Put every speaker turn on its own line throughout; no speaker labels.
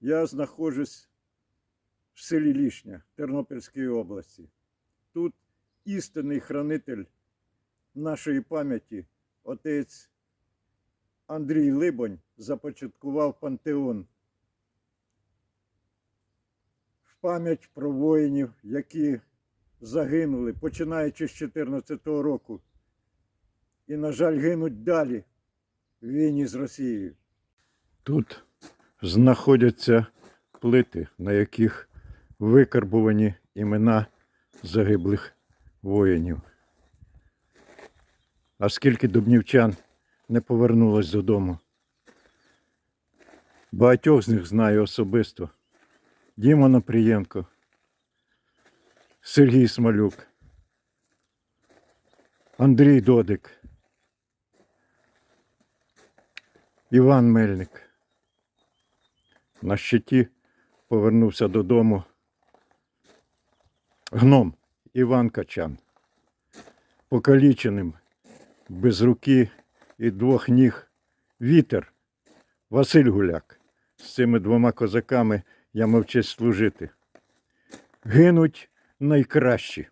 Я знаходжусь в селі Лішня Тернопільської області. Тут істинний хранитель нашої пам'яті, отець Андрій Либонь, започаткував пантеон в пам'ять про воїнів, які загинули, починаючи з 2014 року. І, на жаль, гинуть далі в війні з Росією. Тут знаходяться плити, на яких викарбувані імена загиблих воїнів. А скільки дубнівчан не повернулось додому. Багатьох з них знаю особисто. Діма Напрієнко, Сергій Смолюк, Андрій Додик, Іван Мельник. На щиті повернувся додому гном Іван Качан, покаліченим без руки і двох ніг вітер Василь Гуляк. З цими двома козаками я мав честь служити. Гинуть найкращі.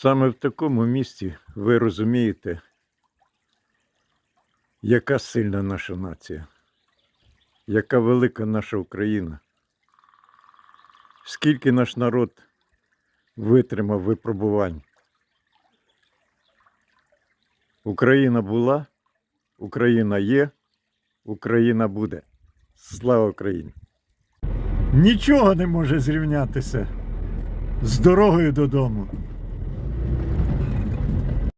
Саме в такому місці ви розумієте, яка сильна наша нація, яка велика наша Україна, скільки наш народ витримав випробувань. Україна була, Україна є, Україна буде. Слава Україні! Нічого не може зрівнятися з дорогою додому.